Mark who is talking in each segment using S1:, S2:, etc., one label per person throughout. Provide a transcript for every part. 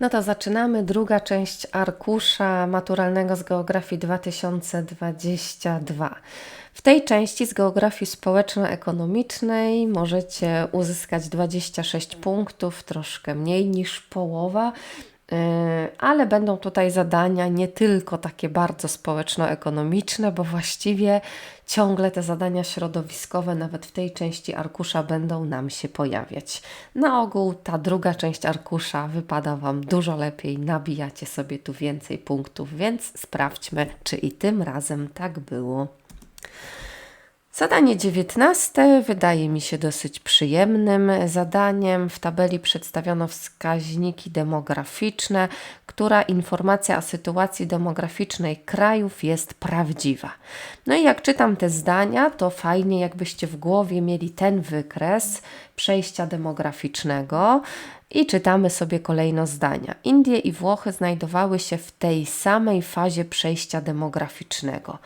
S1: No to zaczynamy. Druga część arkusza maturalnego z geografii 2022. W tej części z geografii społeczno-ekonomicznej możecie uzyskać 26 punktów, troszkę mniej niż połowa. Yy, ale będą tutaj zadania nie tylko takie bardzo społeczno-ekonomiczne, bo właściwie ciągle te zadania środowiskowe, nawet w tej części arkusza, będą nam się pojawiać. Na ogół ta druga część arkusza wypada Wam dużo lepiej, nabijacie sobie tu więcej punktów, więc sprawdźmy, czy i tym razem tak było. Zadanie dziewiętnaste wydaje mi się dosyć przyjemnym zadaniem. W tabeli przedstawiono wskaźniki demograficzne, która informacja o sytuacji demograficznej krajów jest prawdziwa. No i jak czytam te zdania, to fajnie jakbyście w głowie mieli ten wykres przejścia demograficznego. I czytamy sobie kolejno zdania. Indie i Włochy znajdowały się w tej samej fazie przejścia demograficznego.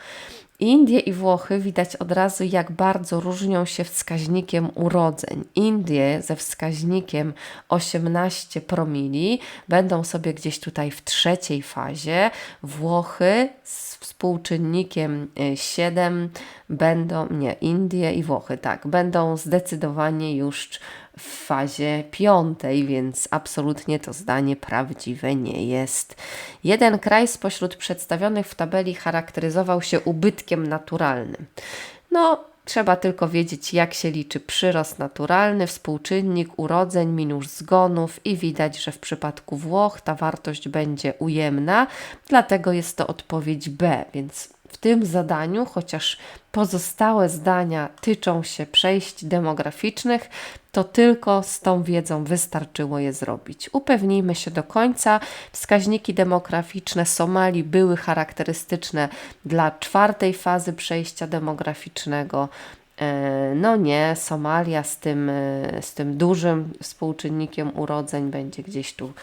S1: Indie i Włochy widać od razu, jak bardzo różnią się wskaźnikiem urodzeń. Indie ze wskaźnikiem 18 promili będą sobie gdzieś tutaj w trzeciej fazie, Włochy z współczynnikiem 7 y, będą, nie, Indie i Włochy, tak, będą zdecydowanie już w fazie piątej, więc absolutnie to zdanie prawdziwe nie jest. Jeden kraj spośród przedstawionych w tabeli charakteryzował się ubytkiem naturalnym. No, Trzeba tylko wiedzieć, jak się liczy przyrost naturalny, współczynnik urodzeń minus zgonów i widać, że w przypadku Włoch ta wartość będzie ujemna, dlatego jest to odpowiedź B, więc w tym zadaniu, chociaż pozostałe zdania tyczą się przejść demograficznych, to tylko z tą wiedzą wystarczyło je zrobić. Upewnijmy się do końca. Wskaźniki demograficzne Somalii były charakterystyczne dla czwartej fazy przejścia demograficznego. E, no nie, Somalia z tym, e, z tym dużym współczynnikiem urodzeń będzie gdzieś tu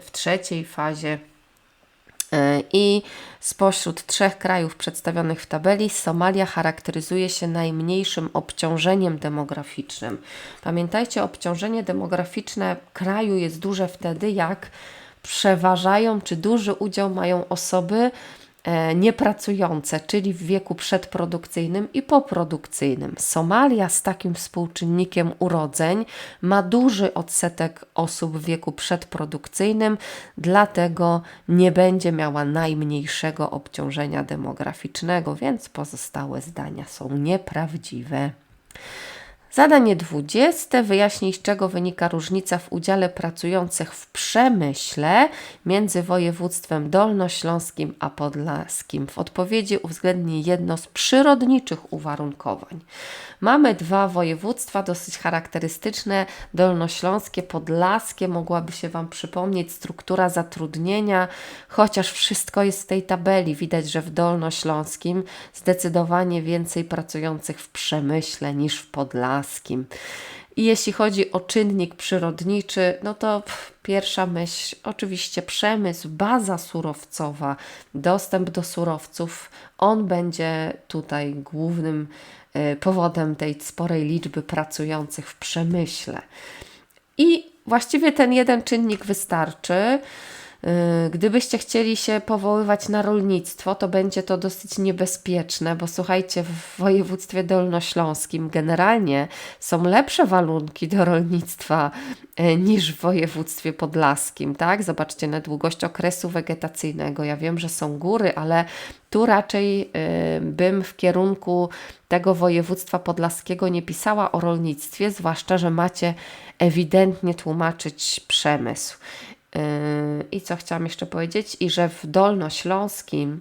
S1: w trzeciej fazie. E, I spośród trzech krajów przedstawionych w tabeli, Somalia charakteryzuje się najmniejszym obciążeniem demograficznym. Pamiętajcie, obciążenie demograficzne kraju jest duże wtedy, jak przeważają czy duży udział mają osoby, niepracujące, czyli w wieku przedprodukcyjnym i poprodukcyjnym. Somalia z takim współczynnikiem urodzeń ma duży odsetek osób w wieku przedprodukcyjnym, dlatego nie będzie miała najmniejszego obciążenia demograficznego, więc pozostałe zdania są nieprawdziwe. Zadanie 20. Wyjaśnij, z czego wynika różnica w udziale pracujących w przemyśle między województwem dolnośląskim a podlaskim. W odpowiedzi uwzględnij jedno z przyrodniczych uwarunkowań. Mamy dwa województwa dosyć charakterystyczne, dolnośląskie, podlaskie. Mogłaby się Wam przypomnieć struktura zatrudnienia, chociaż wszystko jest w tej tabeli. Widać, że w dolnośląskim zdecydowanie więcej pracujących w przemyśle niż w podlaskim. I jeśli chodzi o czynnik przyrodniczy, no to pierwsza myśl, oczywiście przemysł, baza surowcowa, dostęp do surowców, on będzie tutaj głównym Y, powodem tej sporej liczby pracujących w przemyśle. I właściwie ten jeden czynnik wystarczy. Y, gdybyście chcieli się powoływać na rolnictwo, to będzie to dosyć niebezpieczne, bo słuchajcie, w województwie dolnośląskim generalnie są lepsze warunki do rolnictwa y, niż w województwie podlaskim, tak? Zobaczcie na długość okresu wegetacyjnego. Ja wiem, że są góry, ale tu raczej y, bym w kierunku tego województwa podlaskiego nie pisała o rolnictwie, zwłaszcza, że macie ewidentnie tłumaczyć przemysł. Yy, I co chciałam jeszcze powiedzieć? I że w Dolnośląskim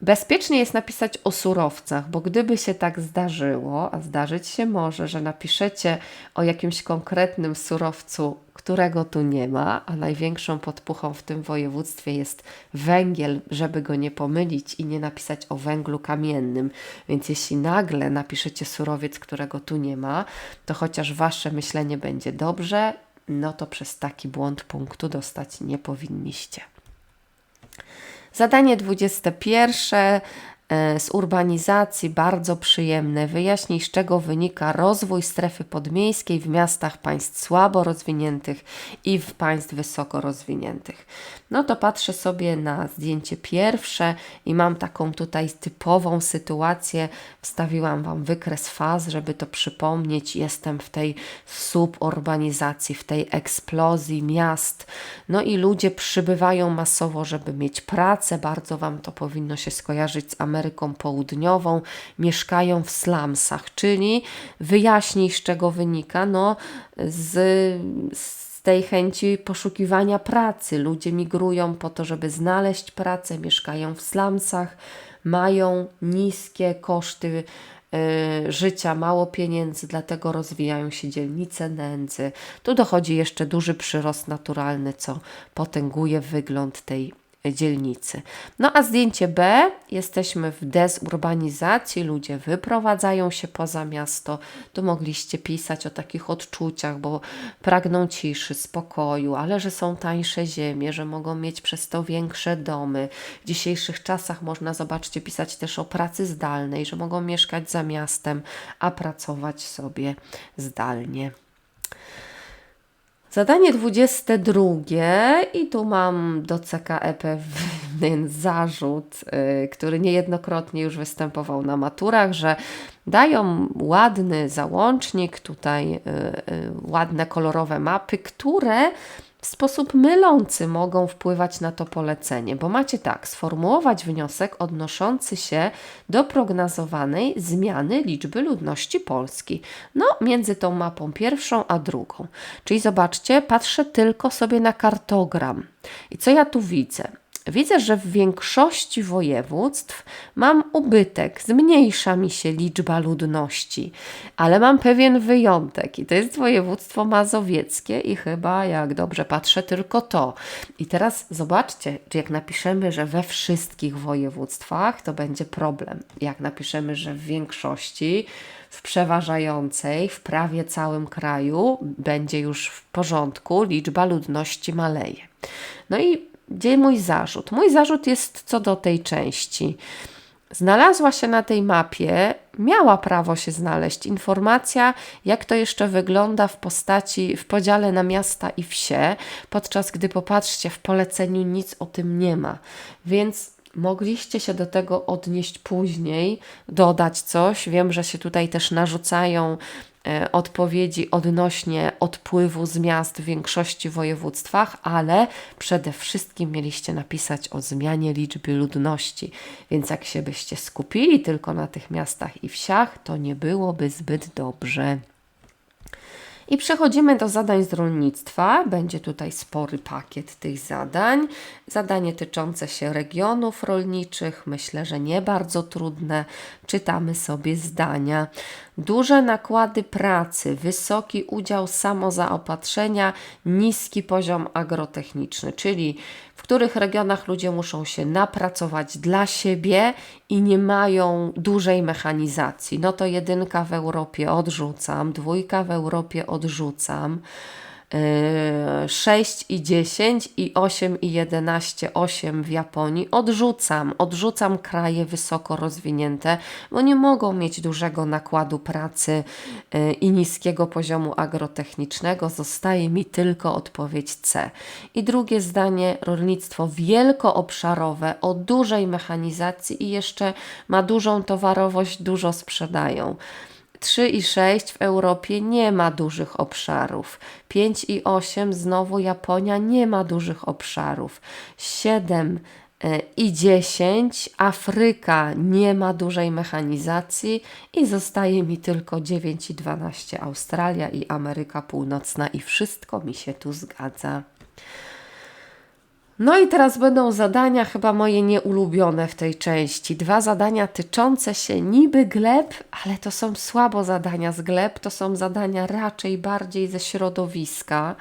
S1: bezpiecznie jest napisać o surowcach, bo gdyby się tak zdarzyło, a zdarzyć się może, że napiszecie o jakimś konkretnym surowcu, którego tu nie ma, a największą podpuchą w tym województwie jest węgiel, żeby go nie pomylić i nie napisać o węglu kamiennym. Więc jeśli nagle napiszecie surowiec, którego tu nie ma, to chociaż wasze myślenie będzie dobrze, no to przez taki błąd punktu dostać nie powinniście. Zadanie 21. e, z urbanizacji, bardzo przyjemne. Wyjaśnij, z czego wynika rozwój strefy podmiejskiej w miastach państw słabo rozwiniętych i w państw wysoko rozwiniętych. No to patrzę sobie na zdjęcie pierwsze i mam taką tutaj typową sytuację. Wstawiłam Wam wykres faz, żeby to przypomnieć. Jestem w tej suburbanizacji, w tej eksplozji miast. No i ludzie przybywają masowo, żeby mieć pracę. Bardzo Wam to powinno się skojarzyć z Ameryką Południową. Mieszkają w slumsach, czyli wyjaśnij, z czego wynika. No, z, z tej chęci poszukiwania pracy. Ludzie migrują po to, żeby znaleźć pracę, mieszkają w slumsach, mają niskie koszty y, życia, mało pieniędzy, dlatego rozwijają się dzielnice nędzy. Tu dochodzi jeszcze duży przyrost naturalny, co potęguje wygląd tej dzielnicy. No a zdjęcie B, jesteśmy w dezurbanizacji, ludzie wyprowadzają się poza miasto. Tu mogliście pisać o takich odczuciach, bo pragną ciszy, spokoju, ale że są tańsze ziemie, że mogą mieć przez to większe domy. W dzisiejszych czasach można, zobaczcie, pisać też o pracy zdalnej, że mogą mieszkać za miastem, a pracować sobie zdalnie. Zadanie 22 i tu mam do CKE pewien zarzut, y, który niejednokrotnie już występował na maturach, że dają ładny załącznik, tutaj y, y, ładne kolorowe mapy, które w sposób mylący mogą wpływać na to polecenie, bo macie tak, sformułować wniosek odnoszący się do prognozowanej zmiany liczby ludności Polski. No, między tą mapą pierwszą a drugą. Czyli zobaczcie, patrzę tylko sobie na kartogram. I co ja tu widzę? Widzę, że w większości województw mam ubytek, zmniejsza mi się liczba ludności, ale mam pewien wyjątek i to jest województwo mazowieckie i chyba, jak dobrze patrzę, tylko to. I teraz zobaczcie, czy jak napiszemy, że we wszystkich województwach, to będzie problem. Jak napiszemy, że w większości, w przeważającej, w prawie całym kraju będzie już w porządku, liczba ludności maleje. No i gdzie mój zarzut? Mój zarzut jest co do tej części. Znalazła się na tej mapie, miała prawo się znaleźć informacja, jak to jeszcze wygląda w postaci, w podziale na miasta i wsie, podczas gdy popatrzcie, w poleceniu nic o tym nie ma. Więc mogliście się do tego odnieść później, dodać coś. Wiem, że się tutaj też narzucają E, odpowiedzi odnośnie odpływu z miast w większości województwach, ale przede wszystkim mieliście napisać o zmianie liczby ludności. Więc jak się byście skupili tylko na tych miastach i wsiach, to nie byłoby zbyt dobrze. I przechodzimy do zadań z rolnictwa. Będzie tutaj spory pakiet tych zadań. Zadanie tyczące się regionów rolniczych, myślę, że nie bardzo trudne. Czytamy sobie zdania. Duże nakłady pracy, wysoki udział samozaopatrzenia, niski poziom agrotechniczny, czyli których regionach ludzie muszą się napracować dla siebie i nie mają dużej mechanizacji. No to jedynka w Europie odrzucam, dwójka w Europie odrzucam. 6 i 10 i 8 i 11, 8 w Japonii odrzucam. Odrzucam kraje wysoko rozwinięte, bo nie mogą mieć dużego nakładu pracy y, i niskiego poziomu agrotechnicznego. Zostaje mi tylko odpowiedź C. I drugie zdanie, rolnictwo wielkoobszarowe o dużej mechanizacji i jeszcze ma dużą towarowość, dużo sprzedają. 3 i 6 w Europie nie ma dużych obszarów. 5 i 8 znowu Japonia nie ma dużych obszarów. 7 e, i 10 Afryka nie ma dużej mechanizacji i zostaje mi tylko 9 i 12 Australia i Ameryka Północna i wszystko mi się tu zgadza. No i teraz będą zadania chyba moje nieulubione w tej części. Dwa zadania tyczące się niby gleb, ale to są słabo zadania z gleb, to są zadania raczej bardziej ze środowiska.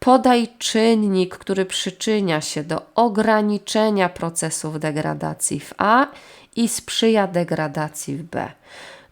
S1: Podaj czynnik, który przyczynia się do ograniczenia procesów degradacji w A i sprzyja degradacji w B.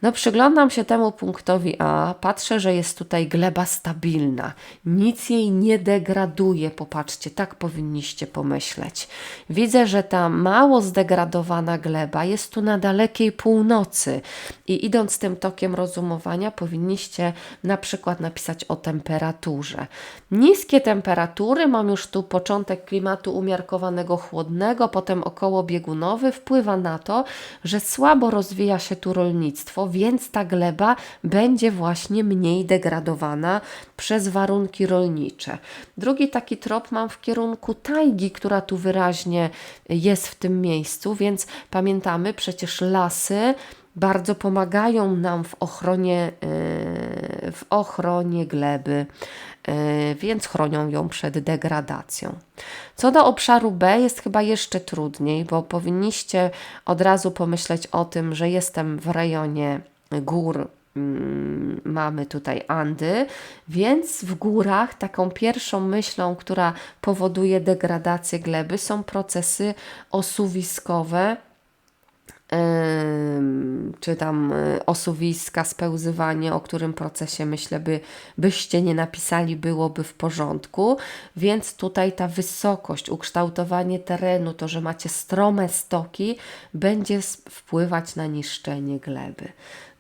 S1: No, przyglądam się temu punktowi A, patrzę, że jest tutaj gleba stabilna, nic jej nie degraduje. Popatrzcie, tak powinniście pomyśleć. Widzę, że ta mało zdegradowana gleba jest tu na dalekiej północy i idąc tym tokiem rozumowania, powinniście na przykład napisać o temperaturze. Niskie temperatury, mam już tu początek klimatu umiarkowanego chłodnego, potem około biegunowy, wpływa na to, że słabo rozwija się tu rolnictwo, więc ta gleba będzie właśnie mniej degradowana przez warunki rolnicze. Drugi taki trop mam w kierunku tajgi, która tu wyraźnie jest w tym miejscu, więc pamiętamy przecież lasy bardzo pomagają nam w ochronie, yy, w ochronie gleby, yy, więc chronią ją przed degradacją. Co do obszaru B jest chyba jeszcze trudniej, bo powinniście od razu pomyśleć o tym, że jestem w rejonie gór mm, mamy tutaj Andy, więc w górach taką pierwszą myślą, która powoduje degradację gleby, są procesy osuwiskowe, czy tam e, osuwiska, spełzywanie, o którym procesie myślę, by, byście nie napisali, byłoby w porządku. Więc tutaj ta wysokość, ukształtowanie terenu, to, że macie strome stoki, będzie wpływać na niszczenie gleby.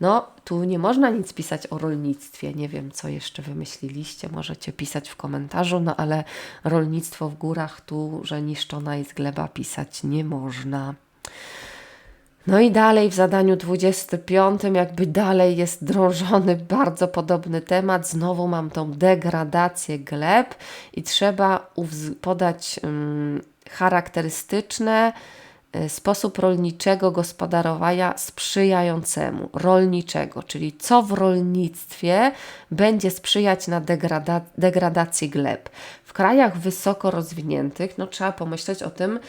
S1: No, tu nie można nic pisać o rolnictwie. Nie wiem, co jeszcze wymyśliliście. Możecie pisać w komentarzu, no ale rolnictwo w górach, tu, że niszczona jest gleba, pisać nie można. No i dalej w zadaniu 25, jakby dalej jest drążony bardzo podobny temat. Znowu mam tą degradację gleb i trzeba podać um, charakterystyczne y, sposób rolniczego gospodarowania sprzyjającemu, rolniczego, czyli co w rolnictwie będzie sprzyjać na degrada degradacji gleb. W krajach wysoko rozwiniętych no, trzeba pomyśleć o tym,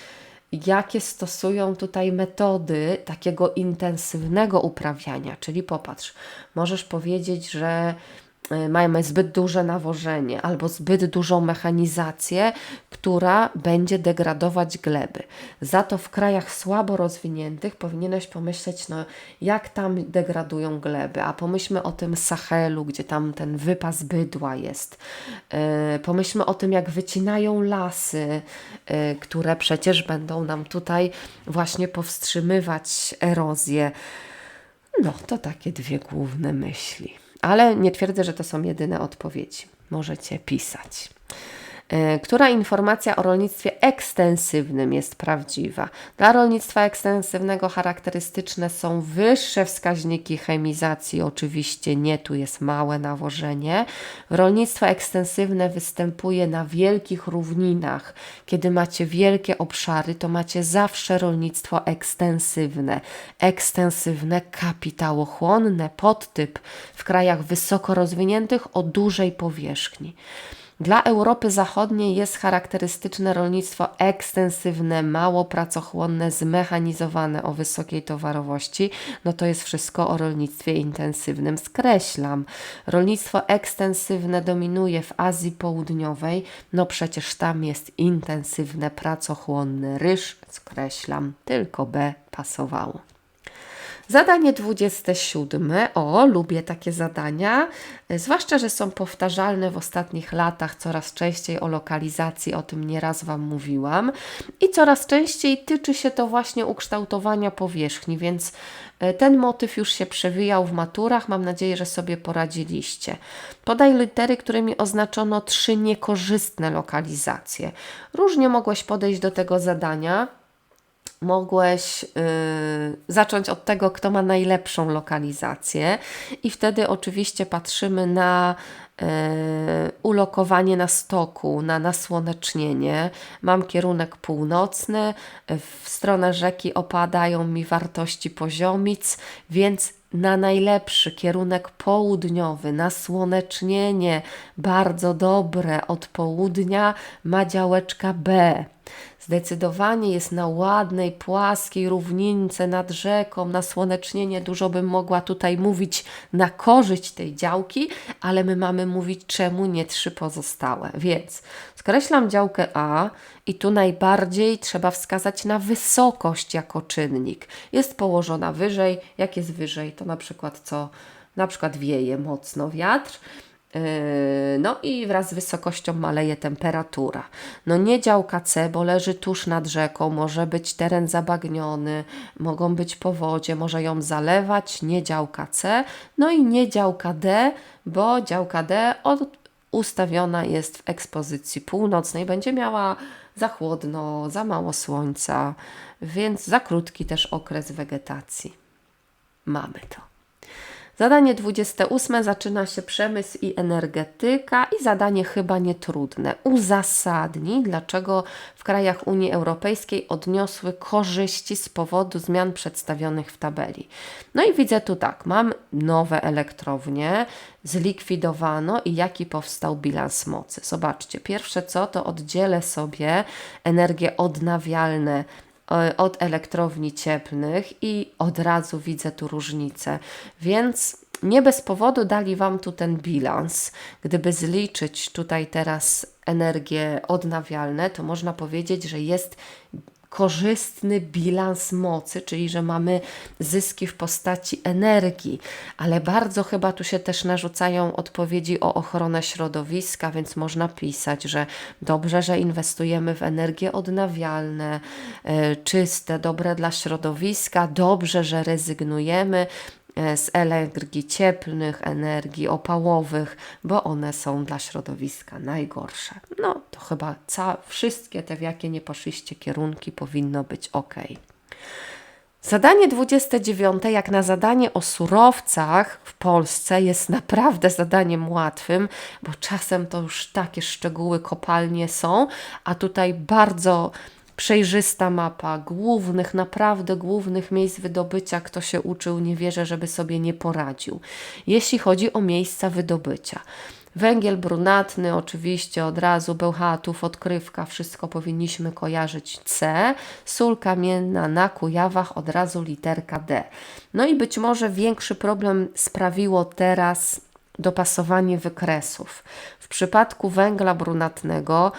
S1: jakie stosują tutaj metody takiego intensywnego uprawiania. Czyli popatrz, możesz powiedzieć, że mamy zbyt duże nawożenie albo zbyt dużą mechanizację, która będzie degradować gleby. Za to w krajach słabo rozwiniętych powinieneś pomyśleć, no, jak tam degradują gleby, a pomyślmy o tym Sahelu, gdzie tam ten wypas bydła jest. Yy, pomyślmy o tym, jak wycinają lasy, yy, które przecież będą nam tutaj właśnie powstrzymywać erozję. No, to takie dwie główne myśli. Ale nie twierdzę, że to są jedyne odpowiedzi. Możecie pisać. E, która informacja o rolnictwie ekstensywnym jest prawdziwa? Dla rolnictwa ekstensywnego charakterystyczne są wyższe wskaźniki chemizacji, oczywiście nie, tu jest małe nawożenie. Rolnictwo ekstensywne występuje na wielkich równinach. Kiedy macie wielkie obszary, to macie zawsze rolnictwo ekstensywne. Ekstensywne, kapitałochłonne, podtyp w krajach wysoko rozwiniętych o dużej powierzchni. Dla Europy Zachodniej jest charakterystyczne rolnictwo ekstensywne, mało pracochłonne, zmechanizowane o wysokiej towarowości. No to jest wszystko o rolnictwie intensywnym. Skreślam. Rolnictwo ekstensywne dominuje w Azji Południowej. No przecież tam jest intensywne, pracochłonny ryż. Skreślam. Tylko B pasowało. Zadanie 27. O, lubię takie zadania, zwłaszcza, że są powtarzalne w ostatnich latach coraz częściej o lokalizacji, o tym nieraz Wam mówiłam. I coraz częściej tyczy się to właśnie ukształtowania powierzchni, więc e, ten motyw już się przewijał w maturach. Mam nadzieję, że sobie poradziliście. Podaj litery, którymi oznaczono trzy niekorzystne lokalizacje. Różnie mogłeś podejść do tego zadania mogłeś y, zacząć od tego, kto ma najlepszą lokalizację, i wtedy oczywiście patrzymy na y, ulokowanie na stoku, na nasłonecznienie. Mam kierunek północny, w stronę rzeki opadają mi wartości poziomic, więc na najlepszy kierunek południowy, na słonecznienie bardzo dobre od południa ma działeczka B. Zdecydowanie jest na ładnej, płaskiej równince nad rzeką, na słonecznienie. Dużo bym mogła tutaj mówić na korzyść tej działki, ale my mamy mówić, czemu nie trzy pozostałe. Więc skreślam działkę A i tu najbardziej trzeba wskazać na wysokość jako czynnik. Jest położona wyżej, jak jest wyżej, to na przykład co na przykład wieje mocno wiatr, no i wraz z wysokością maleje temperatura. No nie działka C, bo leży tuż nad rzeką, może być teren zabagniony, mogą być powodzie, może ją zalewać, nie działka C. No i nie działka D, bo działka D od, ustawiona jest w ekspozycji północnej, będzie miała za chłodno, za mało słońca, więc za krótki też okres wegetacji. Mamy to. Zadanie 28 zaczyna się przemysł i energetyka i zadanie chyba nietrudne. Uzasadnij, dlaczego w krajach Unii Europejskiej odniosły korzyści z powodu zmian przedstawionych w tabeli. No i widzę tu tak, mam nowe elektrownie, zlikwidowano i jaki powstał bilans mocy. Zobaczcie, pierwsze co to oddzielę sobie energię odnawialne od elektrowni cieplnych i od razu widzę tu różnicę. Więc nie bez powodu dali Wam tu ten bilans. Gdyby zliczyć tutaj teraz energie odnawialne, to można powiedzieć, że jest korzystny bilans mocy, czyli że mamy zyski w postaci energii, ale bardzo chyba tu się też narzucają odpowiedzi o ochronę środowiska, więc można pisać, że dobrze, że inwestujemy w energie odnawialne, e, czyste, dobre dla środowiska, dobrze, że rezygnujemy z energii cieplnych, energii opałowych, bo one są dla środowiska najgorsze. No to chyba ca- wszystkie te, w jakie nie poszliście kierunki, powinno być ok. Zadanie 29, jak na zadanie o surowcach w Polsce, jest naprawdę zadaniem łatwym, bo czasem to już takie szczegóły kopalnie są, a tutaj bardzo przejrzysta mapa głównych, naprawdę głównych miejsc wydobycia. Kto się uczył, nie wierzę, żeby sobie nie poradził. Jeśli chodzi o miejsca wydobycia. Węgiel brunatny, oczywiście od razu, Bełchatów, odkrywka, wszystko powinniśmy kojarzyć C. Sól kamienna na Kujawach, od razu literka D. No i być może większy problem sprawiło teraz dopasowanie wykresów. W przypadku węgla brunatnego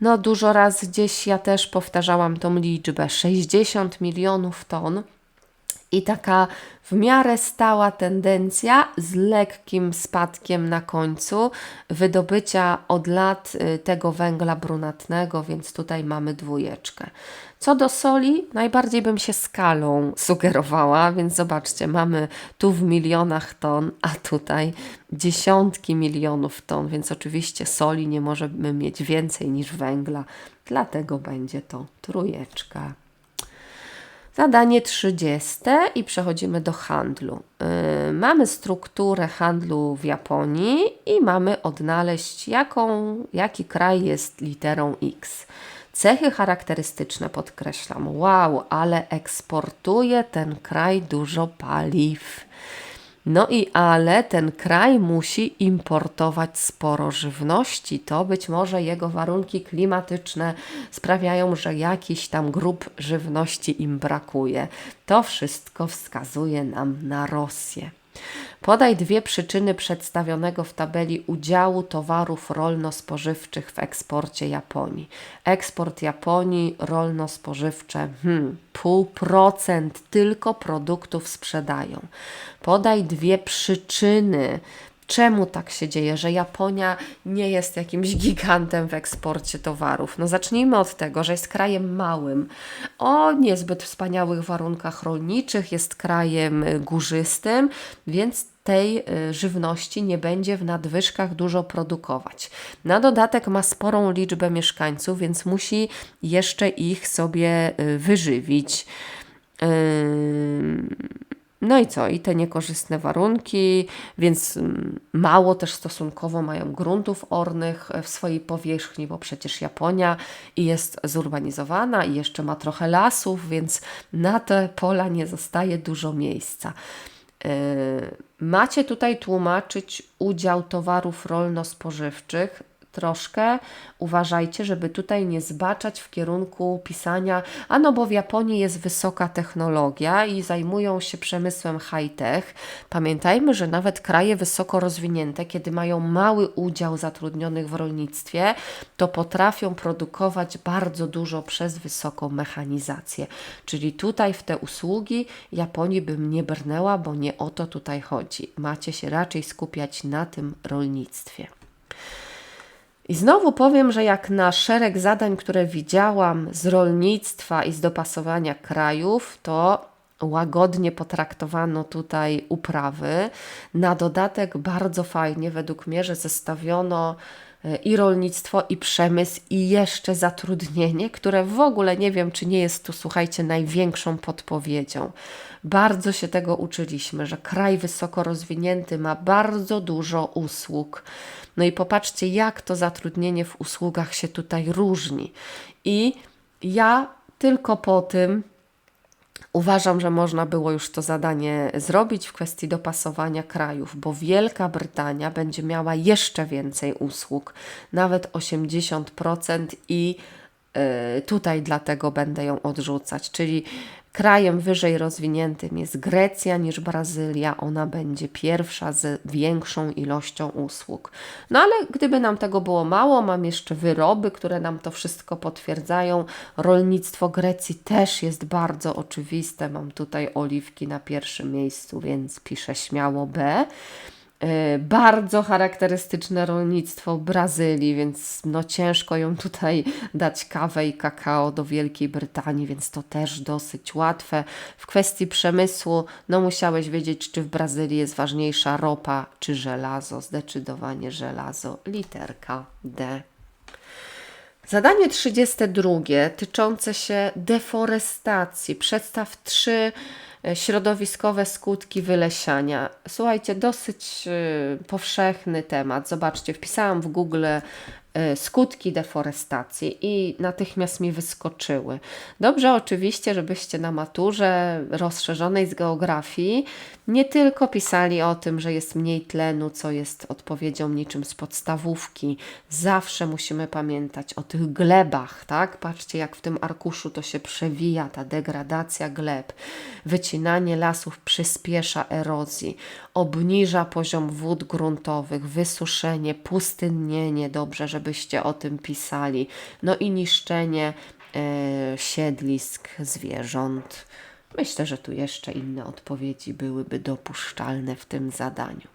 S1: no, dużo razy gdzieś ja też powtarzałam tą liczbę. 60 milionów ton i taka w miarę stała tendencja z lekkim spadkiem na końcu wydobycia od lat y, tego węgla brunatnego, więc tutaj mamy dwójeczkę. Co do soli, najbardziej bym się skalą sugerowała, więc zobaczcie, mamy tu w milionach ton, a tutaj dziesiątki milionów ton, więc oczywiście soli nie możemy mieć więcej niż węgla, dlatego będzie to trójeczka. Zadanie 30 i przechodzimy do handlu. Yy, mamy strukturę handlu w Japonii i mamy odnaleźć, jaką, jaki kraj jest literą X. Cechy charakterystyczne podkreślam. Wow, ale eksportuje ten kraj dużo paliw. No i ale ten kraj musi importować sporo żywności. To być może jego warunki klimatyczne sprawiają, że jakiś tam grup żywności im brakuje. To wszystko wskazuje nam na Rosję. Podaj dwie przyczyny przedstawionego w tabeli udziału towarów rolno-spożywczych w eksporcie Japonii. Eksport Japonii rolno-spożywcze, hmm, pół procent tylko produktów sprzedają. Podaj dwie przyczyny Czemu tak się dzieje, że Japonia nie jest jakimś gigantem w eksporcie towarów? No zacznijmy od tego, że jest krajem małym, o niezbyt wspaniałych warunkach rolniczych, jest krajem górzystym, więc tej y, żywności nie będzie w nadwyżkach dużo produkować. Na dodatek ma sporą liczbę mieszkańców, więc musi jeszcze ich sobie y, wyżywić. No i co? I te niekorzystne warunki, więc mm, mało też stosunkowo mają gruntów ornych w swojej powierzchni, bo przecież Japonia i jest zurbanizowana i jeszcze ma trochę lasów, więc na te pola nie zostaje dużo miejsca. Macie tutaj tłumaczyć udział towarów rolno-spożywczych troszkę uważajcie, żeby tutaj nie zbaczać w kierunku pisania, a no bo w Japonii jest wysoka technologia i zajmują się przemysłem high-tech. Pamiętajmy, że nawet kraje wysoko rozwinięte, kiedy mają mały udział zatrudnionych w rolnictwie, to potrafią produkować bardzo dużo przez wysoką mechanizację. Czyli tutaj w te usługi Japonii bym nie brnęła, bo nie o to tutaj chodzi. Macie się raczej skupiać na tym rolnictwie. I znowu powiem, że jak na szereg zadań, które widziałam z rolnictwa i z dopasowania krajów, to łagodnie potraktowano tutaj uprawy. Na dodatek bardzo fajnie według mnie, że zestawiono e, i rolnictwo, i przemysł, i jeszcze zatrudnienie, które w ogóle nie wiem, czy nie jest tu, słuchajcie, największą podpowiedzią. Bardzo się tego uczyliśmy, że kraj wysoko rozwinięty ma bardzo dużo usług. No i popatrzcie, jak to zatrudnienie w usługach się tutaj różni. I ja tylko po tym uważam, że można było już to zadanie zrobić w kwestii dopasowania krajów, bo Wielka Brytania będzie miała jeszcze więcej usług, nawet 80% i y, tutaj dlatego będę ją odrzucać, czyli Krajem wyżej rozwiniętym jest Grecja niż Brazylia. Ona będzie pierwsza z większą ilością usług. No ale gdyby nam tego było mało, mam jeszcze wyroby, które nam to wszystko potwierdzają. Rolnictwo Grecji też jest bardzo oczywiste. Mam tutaj oliwki na pierwszym miejscu, więc piszę śmiało B. Y, bardzo charakterystyczne rolnictwo Brazylii, więc no ciężko ją tutaj dać kawę i kakao do Wielkiej Brytanii, więc to też dosyć łatwe. W kwestii przemysłu, no musiałeś wiedzieć, czy w Brazylii jest ważniejsza ropa czy żelazo. Zdecydowanie żelazo. Literka D. Zadanie 32 tyczące się deforestacji. Przedstaw trzy E, środowiskowe skutki wylesiania. Słuchajcie, dosyć e, powszechny temat. Zobaczcie, wpisałam w Google skutki deforestacji i natychmiast mi wyskoczyły. Dobrze oczywiście, żebyście na maturze rozszerzonej z geografii nie tylko pisali o tym, że jest mniej tlenu, co jest odpowiedzią niczym z podstawówki. Zawsze musimy pamiętać o tych glebach, tak? Patrzcie, jak w tym arkuszu to się przewija, ta degradacja gleb. Wycinanie lasów przyspiesza erozji, obniża poziom wód gruntowych, wysuszenie, pustynnienie, dobrze, żebyście o tym pisali. No i niszczenie e, siedlisk zwierząt. Myślę, że tu jeszcze inne odpowiedzi byłyby dopuszczalne w tym zadaniu.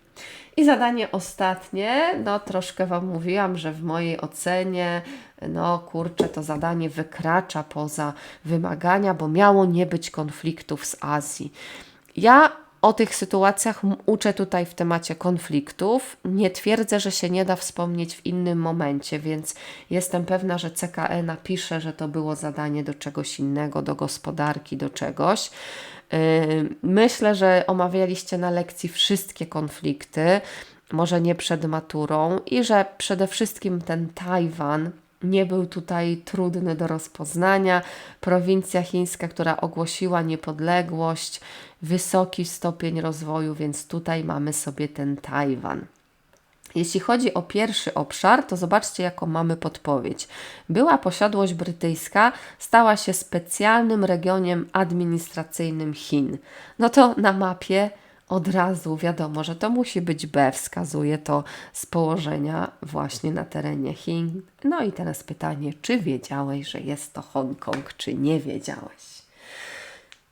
S1: I zadanie ostatnie, no troszkę Wam mówiłam, że w mojej ocenie, no kurczę, to zadanie wykracza poza wymagania, bo miało nie być konfliktów z Azji. Ja o tych sytuacjach uczę tutaj w temacie konfliktów. Nie twierdzę, że się nie da wspomnieć w innym momencie, więc jestem pewna, że CKE napisze, że to było zadanie do czegoś innego, do gospodarki, do czegoś. Yy, myślę, że omawialiście na lekcji wszystkie konflikty, może nie przed maturą, i że przede wszystkim ten Tajwan nie był tutaj trudny do rozpoznania. Prowincja chińska, która ogłosiła niepodległość, wysoki stopień rozwoju, więc tutaj mamy sobie ten Tajwan. Jeśli chodzi o pierwszy obszar, to zobaczcie, jaką mamy podpowiedź. Była posiadłość brytyjska stała się specjalnym regionem administracyjnym Chin. No to na mapie od razu wiadomo, że to musi być B, wskazuje to z położenia właśnie na terenie Chin. No i teraz pytanie, czy wiedziałeś, że jest to Hongkong, czy nie wiedziałeś?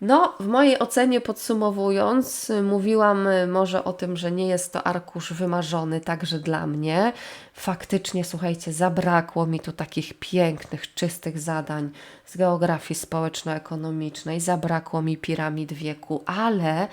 S1: No, w mojej ocenie podsumowując, mówiłam może o tym, że nie jest to arkusz wymarzony także dla mnie. Faktycznie, słuchajcie, zabrakło mi tu takich pięknych, czystych zadań z geografii społeczno-ekonomicznej, zabrakło mi piramid wieku, ale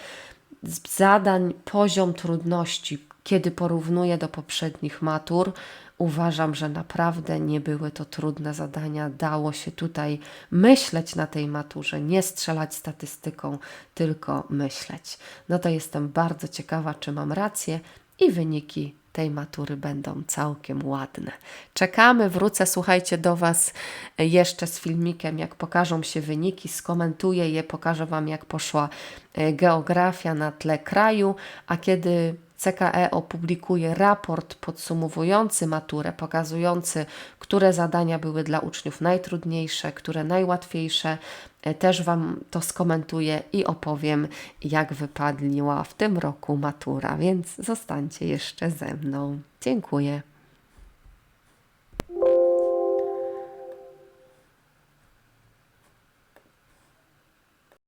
S1: zadań poziom trudności, kiedy porównuję do poprzednich matur, uważam, że naprawdę nie były to trudne zadania. Dało się tutaj myśleć na tej maturze, nie strzelać statystyką, tylko myśleć. No to jestem bardzo ciekawa, czy mam rację i wyniki tej matury będą całkiem ładne. Czekamy, wrócę, słuchajcie, do Was jeszcze z filmikiem, jak pokażą się wyniki, skomentuję je, pokażę Wam, jak poszła e, geografia na tle kraju, a kiedy CKE opublikuje raport podsumowujący maturę, pokazujący, które zadania były dla uczniów najtrudniejsze, które najłatwiejsze. E, Też Wam to skomentuję i opowiem, jak wypadła w tym roku matura, więc zostańcie jeszcze ze mną. Dziękuję.